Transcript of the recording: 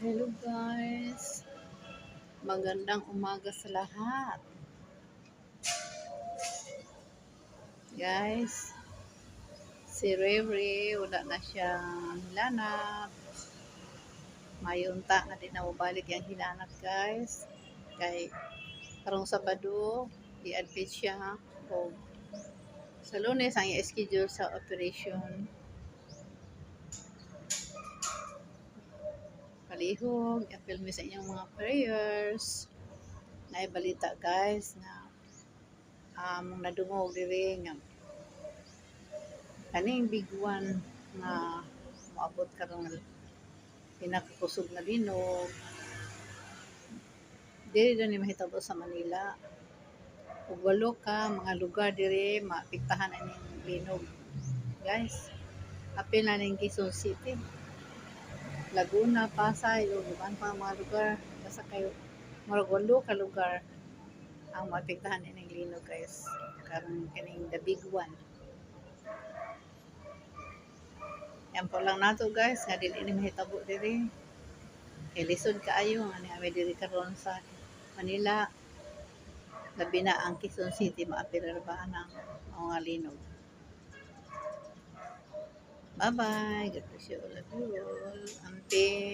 Hello guys. Magandang umaga sa lahat. Guys, si Rere, wala na siyang hilanap. Mayunta na din na mabalik yung hilanap guys. Kay karong Sabado, i-admit siya. O, sa lunes ang i-schedule sa operation. Palihog, i-appeal mo sa inyong mga prayers. Naibalita guys na um, nadungog diri nga kaning big one nga maabot karon pinakakusog na linog. Diri na ni mahitabo sa Manila. Ug walo ka mga lugar diri maapektahan aning linog. Guys, apil na ning Quezon City. Laguna, Pasay, iban pa mga lugar. Basta kayo, marag walo ka lugar ang maapektahan ining linog guys. Karon kaning the big one. Yan po lang nato guys, nga dili ni mahitabo diri. Kay lisod kaayo nga ni diri karon sa Manila. Labi na ang Quezon City maapil ba ng mga linog. Bye-bye. God bless you all of you all. Amping.